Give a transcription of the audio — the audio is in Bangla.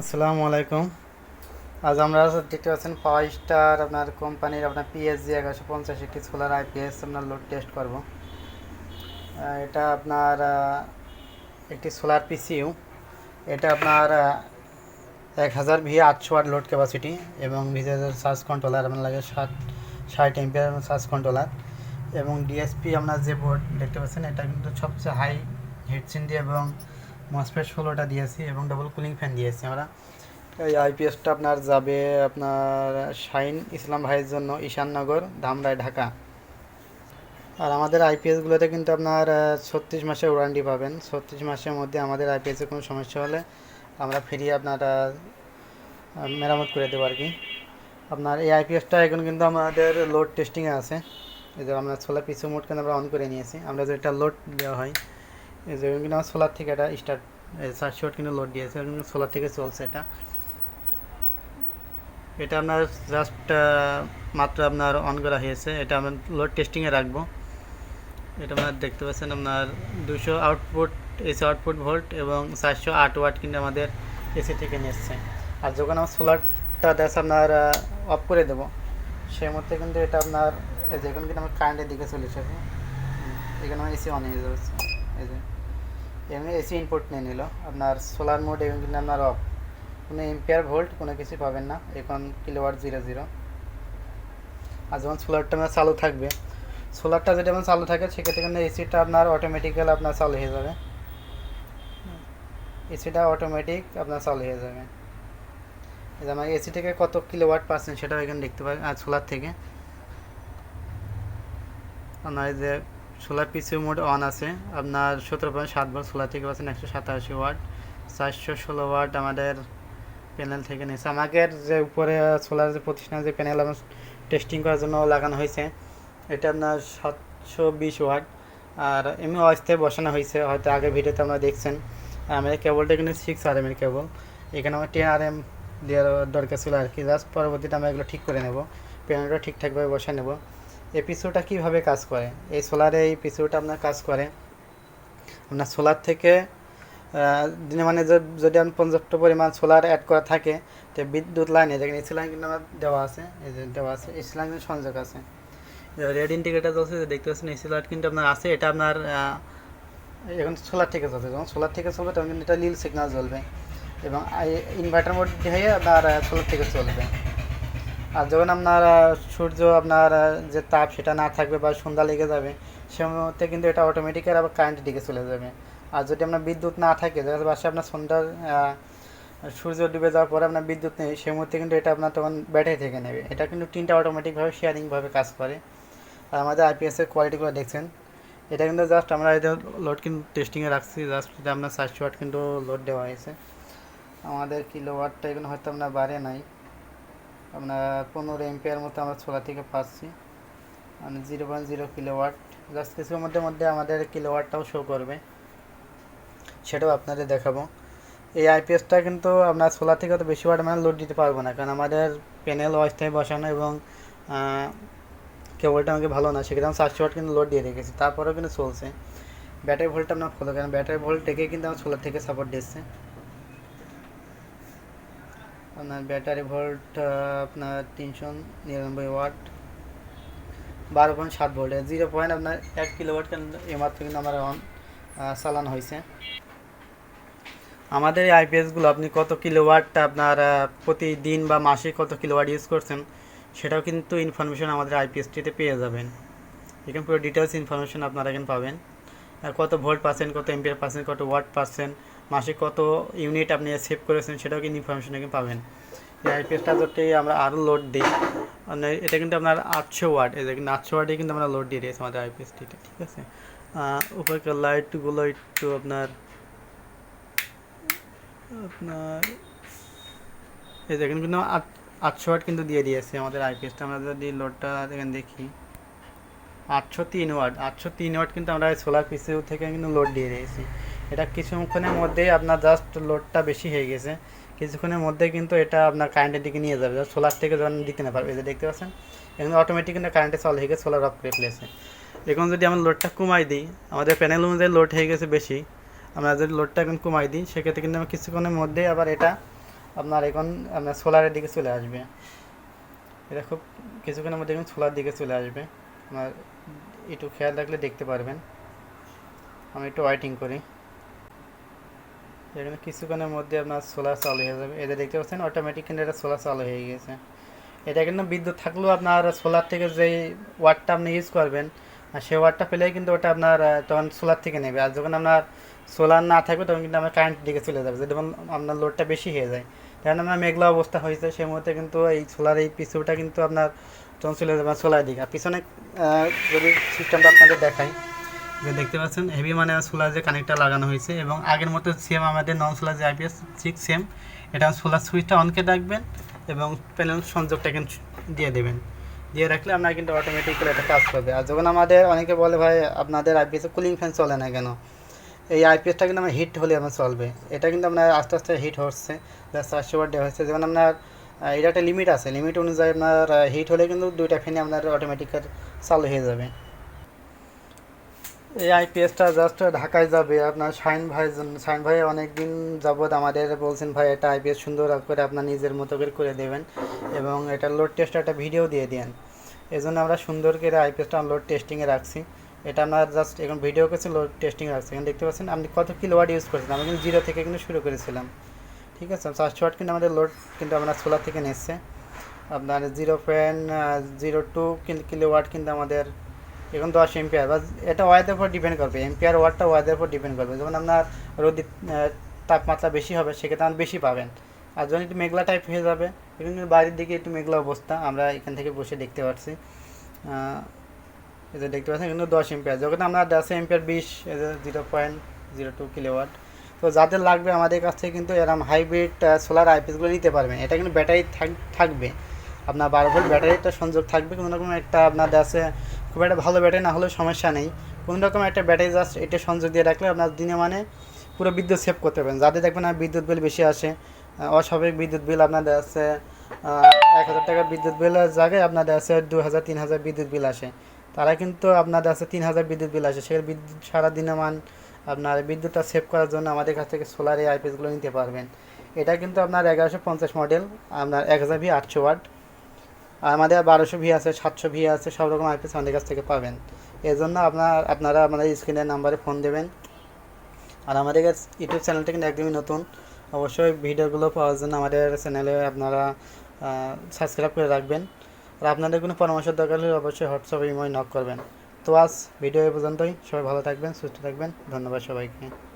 আসসালামু আলাইকুম। আজ আমরা দেখতে পাচ্ছেন পাওয়ার স্টার আপনার কোম্পানির আপনার পিএসজি এগারোশো পঞ্চাশ একটি সোলার আইপিএস আপনার লোড টেস্ট করব। এটা আপনার একটি সোলার পিসিউ এটা আপনার এক হাজার ভি আটশো আট লোড ক্যাপাসিটি এবং ভিজের সার্চ কন্ট্রোলার আপনার লাগে ষাট ষাট এমপিয়ার সার্চ কন্ট্রোলার এবং ডিএসপি আপনার যে বোর্ড দেখতে পাচ্ছেন, এটা কিন্তু সবচেয়ে হাই হিটসিন দিয়ে এবং মসপেট ষোলোটা দিয়েছি এবং ডবল কুলিং ফ্যান দিয়েছি আমরা। এই আইপিএসটা আপনার যাবে আপনার শাইন ইসলাম ভাইয়ের জন্য ঈশাননগর, ধামরাই, ঢাকা। আর আমাদের আইপিএসগুলোতে কিন্তু আপনার ছত্রিশ মাসের ওয়ারেন্টি পাবেন। ছত্রিশ মাসের মধ্যে আমাদের আইপিএসের কোনো সমস্যা হলে আমরা ফিরিয়ে আপনার মেরামত করে দেবো আর কি আপনার এই আইপিএসটা এখন কিন্তু আমাদের লোড টেস্টিংয়ে আছে। এই যে আমরা সোলার পিছু মোড কিন্তু আমরা অন করে নিয়েছি। আমরা যেটা লোড দেওয়া হয় এই যে কিন্তু আমার সোলার থেকে এটা স্টার্ট চারশো ওয়াট কিন্তু লোড দিয়েছে সোলার থেকে চলছে এটা। এটা আপনার জাস্ট মাত্র আপনার অন করা হয়েছে, এটা আমরা লোড টেস্টিংয়ে রাখব। এটা আপনার দেখতে পাচ্ছেন আপনার দুশো আউটপুট এসি আউটপুট ভোল্ট এবং চারশো আট ওয়াট কিন্তু আমাদের এসি থেকে নিচ্ছে। আর যখন আমার সোলারটা দেশ আপনার অফ করে দেবো, সেই মুহূর্তে কিন্তু এটা আপনার যে এখন কিন্তু আমার কারেন্টের দিকে চলে এসেছে। এখানে আমার এসি অন হয়ে যাচ্ছে। এই যে এমনি এসি ইনপুট নিয়ে নিল। আপনার সোলার মোড এখন কিন্তু আপনার অফ কোনো এম্পিয়ার ভোল্ট কোনো কিছু পাবেন না। এখন কিলোওয়াট জিরো জিরো আর যখন সোলারটা আপনার চালু থাকবে সোলারটা যদি আমার চালু থাকে সেক্ষেত্রে কিন্তু এসিটা আপনার অটোমেটিক্যাল আপনার চালু হয়ে যাবে। এসিটা অটোমেটিক আপনার চালু হয়ে যাবে। আমার এসি থেকে কত কিলোওয়াট পাচ্ছেন সেটাও এখানে দেখতে পাবেন আর সোলার থেকে। আপনার এই যে সোলার পিসি মোড অন আছে। আপনার সতেরো পয়েন্ট সাত ভোল্ট সোলার থেকে পাচ্ছেন একশো সাতাশি ওয়াট। চারশো ষোলো ওয়াট আমাদের প্যানেল থেকে নিয়েছে। আমাদের যে উপরে সোলার যে প্রতিষ্ঠানে যে প্যানেল আমার টেস্টিং করার জন্য লাগানো হয়েছে, এটা আপনার সাতশো বিশ ওয়াট। আর এমনি অস্থায়ী বসানো হয়েছে, হয়তো আগে ভিডিওতে আপনারা দেখছেন। আমাদের কেবলটা কিন্তু সিক্স আর এমের কেবল এখানে আমার টেন আর এম দেওয়ার দরকার ছিল আর কি। জাস্ট পরবর্তীতে আমরা এগুলো ঠিক করে নেব। প্যানেলটা ঠিকঠাকভাবে বসে নেব। এই পিসুটা কীভাবে কাজ করে? এই সোলারে এই পিসুটা আপনার কাজ করে। আপনার সোলার থেকে দিনে মানে যদি আমি পর্যাপ্ত পরিমাণ সোলার অ্যাড করা থাকে, তো বিদ্যুৎ লাইনে যেখানে এসি লাইন কিন্তু আমার দেওয়া আছে, এই যে দেওয়া আছে এসি লাইন সংযোগ আছে। রেড ইন্ডিকেটার চলছে যে দেখতে পাচ্ছেন এসি লাইট কিন্তু আপনার আছে, এটা আপনার এখন সোলার থেকে চলছে, যখন সোলার থেকে চলবে, তখন কিন্তু এটা নীল সিগন্যাল জ্বলবে। এবং ইনভার্টার মোড হয়ে আপনার সোলার থেকে চলবে। আর যখন আপনার সূর্য আপনার যে তাপ সেটা না থাকবে বা সন্ধ্যা লেগে যাবে, সে মুহূর্তে কিন্তু এটা অটোমেটিক্যালি আবার কারেন্টের দিকে চলে যাবে। আর যদি আপনার বিদ্যুৎ না থাকে, দেখা বাসে আপনার সন্ধ্যার সূর্য ডুবে যাওয়ার পরে আপনার বিদ্যুৎ নেই সেই মুহূর্তে কিন্তু এটা আপনার তখন ব্যাটারি থেকে নেবে। এটা কিন্তু তিনটা অটোমেটিকভাবে শেয়ারিংভাবে কাজ করে। আর আমাদের আইপিএসের কোয়ালিটিগুলো দেখছেন। এটা কিন্তু জাস্ট আমরা এটা লোড কিন্তু টেস্টিংয়ে রাখছি জাস্ট এটা আপনার চারশো ওয়াট কিন্তু লোড দেওয়া হয়েছে। আমাদের কিলো ওয়াটটা এগুলো হয়তো আপনার বাড়ে নাই। আপনার পনেরো এমপিয়ার মতো আমরা ছোলা থেকে পাচ্ছি। মানে zero point zero kilowatt just কিছুর মধ্যে মধ্যে আমাদের কিলোওয়াটটাও শো করবে। সেটাও আপনাদের দেখাবো। এই আইপিএসটা কিন্তু আপনার সোলার থেকে তো বেশি মানে লোড দিতে পারব না। কারণ আমাদের প্যানেল অস্থায়ী বসানো এবং কেবলটা আমাকে ভালো না। সেক্ষেত্রে আমি চারশো ওয়াট কিন্তু লোড দিয়ে রেখেছি। তারপরেও কিন্তু চলছে। ব্যাটারি ভোল্টটা আপনার ফলো কারণ ব্যাটারি ভোল্ট থেকে কিন্তু আমার সোলার থেকে সাপোর্ট দিচ্ছে। আপনার ব্যাটারি ভোল্ট আপনার তিনশো নিরানব্বই ওয়াট, বারো পয়েন্ট সাত ভোল্ট জিরো পয়েন্ট আপনার এক কিলো ওয়াট কিন্তু এমাত্র কিন্তু আমার অন চালানো হয়েছে। আমাদের এই আইপিএসগুলো আপনি কত কিলো কিলোওয়াট আপনার প্রতিদিন বা মাসে কত কিলো কিলোওয়াট ইউজ করছেন, সেটাও কিন্তু ইনফরমেশন আমাদের আইপিএসটিতে পেয়ে যাবেন। এখানে পুরো ডিটেলস ইনফরমেশন আপনারা এখানে পাবেন। আর কত ভোল্ট পাচ্ছেন, কত এমপিয়ার পাচ্ছেন, কত ওয়াট পাচ্ছেন মাসে কত ইউনিট আপনি সেভ করেছেন সেটাও কিন্তু ইনফরমেশন এখানে পাবেন। এই আইপিএসটা যদি আমরা আরও লোড দিই মানে এটা কিন্তু আপনার আটশো ওয়াট এটা কিন্তু আটশো ওয়াটে কিন্তু আমরা লোড দিয়ে দিয়েছি আমাদের আইপিএসটিতে ঠিক আছে? উপরকার লাইটগুলো একটু আপনার আপনার, এই দেখেন কিন্তু আট, আটশো ওয়াট কিন্তু দিয়ে দিয়েছে আমাদের আইপিএসটা আমরা যদি লোডটা এখানে দেখি, আটশো তিন ওয়াট আটশো তিন ওয়াট কিন্তু আমরা সোলার পিসিউ থেকে কিন্তু লোড দিয়ে দিয়েছি। এটা কিছুক্ষণের মধ্যেই আপনার জাস্ট লোডটা বেশি হয়ে গেছে। কিছুক্ষণের মধ্যে কিন্তু এটা আপনার কারেন্টের দিকে নিয়ে যাবে। সোলার থেকে যখন দিতে না পারবে যে দেখতে পাচ্ছেন? এখন অটোমেটিক কিন্তু কারেন্টে চল হয়ে গেছে সোলার অফ করে ফেলেছে। এখন যদি আমরা লোডটা কমাই দিই, আমাদের প্যানেল অনুযায়ী লোড হয়ে গেছে বেশি। আমরা যদি লোডটা এখন কমাই দিই, সেক্ষেত্রে কিন্তু আমরা কিছুক্ষণের মধ্যেই আবার এটা আপনার এখন, আপনার সোলারের দিকে চলে আসবে। এটা খুব কিছুক্ষণের মধ্যে এখন সোলার দিকে চলে আসবে। আপনার একটু খেয়াল রাখলে দেখতে পারবেন। আমি একটু ওয়েটিং করি। এখানে কিছুক্ষণের মধ্যে আপনার সোলার চালু হয়ে যাবে। এটা দেখতে পাচ্ছেন অটোমেটিক কিন্তু এটা সোলার চালু হয়ে গেছে এটা কিন্তু বিদ্যুৎ থাকলেও আপনার সোলার থেকে যেই ওয়াটটা আপনি ইউজ করবেন, আর সেই ওয়াটটা পেলেই কিন্তু ওটা আপনার তখন সোলার থেকে নেবে। আর যখন আপনার সোলার না থাকবে, তখন কিন্তু আমার কারেন্ট দিকে চলে যাবে। যেমন আপনার লোডটা বেশি হয়ে যায় কারণ আপনার মেঘলা অবস্থা হয়েছে সেই মুহূর্তে কিন্তু এই সোলার এই পিছুটা কিন্তু আপনার তখন চলে যাবে সোলার দিকে। আর পিছনে যদি সিস্টেমটা আপনাদের দেখাই যে দেখতে পাচ্ছেন হেভি মানে সোলার যে কানেক্টটা লাগানো হয়েছে এবং আগের মতো সেম আমাদের নন সোলার যে আইপিএস ঠিক সেম এটা সোলার সুইচটা অনকে রাখবেন এবং প্যানেল সংযোগটা কিন্তু দিয়ে দেবেন। দিয়ে রাখলে আপনার কিন্তু অটোমেটিক করে এটা কাজ করবে। আর যখন আমাদের অনেকে বলে, ভাই, আপনাদের আইপিএসে কুলিং ফ্যান চলে না কেন? এই আইপিএসটা কিন্তু আমার হিট হলে আমার চলবে। এটা কিন্তু আপনার আস্তে আস্তে হিট হচ্ছে চারশো ওয়াট দেওয়া হচ্ছে যেমন আপনার এটা একটা লিমিট আছে। লিমিট অনুযায়ী আপনার হিট হলে কিন্তু দুইটা ফ্যানে আপনার অটোমেটিক চালু হয়ে যাবে। এই আইপিএসটা জাস্ট ঢাকায় যাবে। আপনার শাইন ভাই শাইন ভাই অনেক দিন যাবৎ আমাদের বলছেন, ভাই, এটা আইপিএস সুন্দর করে আপনার নিজের মতো করে করে দেবেন এবং এটা লোড টেস্ট একটা ভিডিও দিয়ে দেন। এই জন্য আমরা সুন্দর করে আইপিএসটা লোড টেস্টিংয়ে রাখছি। এটা আমরা জাস্ট এখন ভিডিও করছি লোড টেস্টিং রাখছি। এখন দেখতে পাচ্ছেন আপনি কত কিলো ওয়াট ইউজ করেছেন আমরা কিন্তু জিরো থেকে কিন্তু শুরু করেছিলাম। ঠিক আছে? চারশো ওয়াট কিন্তু আমাদের লোড কিন্তু আমরা সোলার থেকে নিচ্ছে। আপনার zero point zero two kilowatt কিন্তু আমাদের এখন দশ এম্পিয়ার বা এটা ওয়াদের উপর ডিপেন্ড করবে। এম্পিয়ার ওয়াটটা ওয়াদের উপর ডিপেন্ড করবে। যেমন আপনার রোদ তাপমাত্রা বেশি হবে, সেক্ষেত্রে আপনি বেশি পাবেন। আর যখন একটু মেঘলা টাইপ হয়ে যাবে, এখন বাইরের দিকে একটু মেঘলা অবস্থা, আমরা এখান থেকে বসে দেখতে পাচ্ছি যে দেখতে পাচ্ছেন কিন্তু দশ এম্পিয়ার যখন আমরা দশ এম্পিয়ার বিশ zero point zero two kilowatt তো যাদের লাগবে আমাদের কাছ থেকে কিন্তু এরকম হাইব্রিড সোলার আইপিএসগুলো নিতে পারবেন এটা কিন্তু ব্যাটারি থাকবে। আপনার বারো ভোল্ট ব্যাটারিটা সংযোগ থাকবে। কোনো রকম একটা আপনার আছে খুব একটা ভালো ব্যাটারি না হলেও সমস্যা নেই। কোনো রকম একটা ব্যাটারি জাস্ট এটা সংযোগ দিয়ে রাখলে আপনার দিনে মানে পুরো বিদ্যুৎ সেভ করতে পারবেন। যাদের দেখবেন না বিদ্যুৎ বিল বেশি আসে। অস্বাভাবিক বিদ্যুৎ বিল আপনাদের আছে এক হাজার টাকা বিদ্যুৎ বিলের জায়গায় আপনাদের আছে দু হাজার, তিন হাজার বিদ্যুৎ বিল আসে। তারা কিন্তু আপনাদের আছে তিন হাজার বিদ্যুৎ বিল আসে। সেখানে বিদ্যুৎ সারাদিনে মান আপনার বিদ্যুৎটা সেভ করার জন্য আমাদের কাছ থেকে সোলার এই আইপিএসগুলো নিতে পারবেন। এটা কিন্তু আপনার এগারোশো পঞ্চাশ মডেল আপনার এক হাজার ভি আটশো ওয়াট আর আমাদের বারোশো ভি আছে, সাতশো ভি আছে, সব রকম আইপিএস আমাদের কাছ থেকে পাবেন। এই জন্য আপনার, আপনারা আমাদের স্ক্রিনের নাম্বারে ফোন দেবেন। আর আমাদের ইউটিউব চ্যানেলটা কিন্তু একদমই নতুন। অবশ্যই ভিডিওগুলো পাওয়ার জন্য আমাদের চ্যানেলে আপনারা সাবস্ক্রাইব করে রাখবেন। আর আপনাদের কোনো পরামর্শ দরকার হলে অবশ্যই হোয়াটসঅ্যাপে ইময় নক করবেন। তো আজ ভিডিও এ পর্যন্তই। সবাই ভালো থাকবেন, সুস্থ থাকবেন। ধন্যবাদ সবাইকে।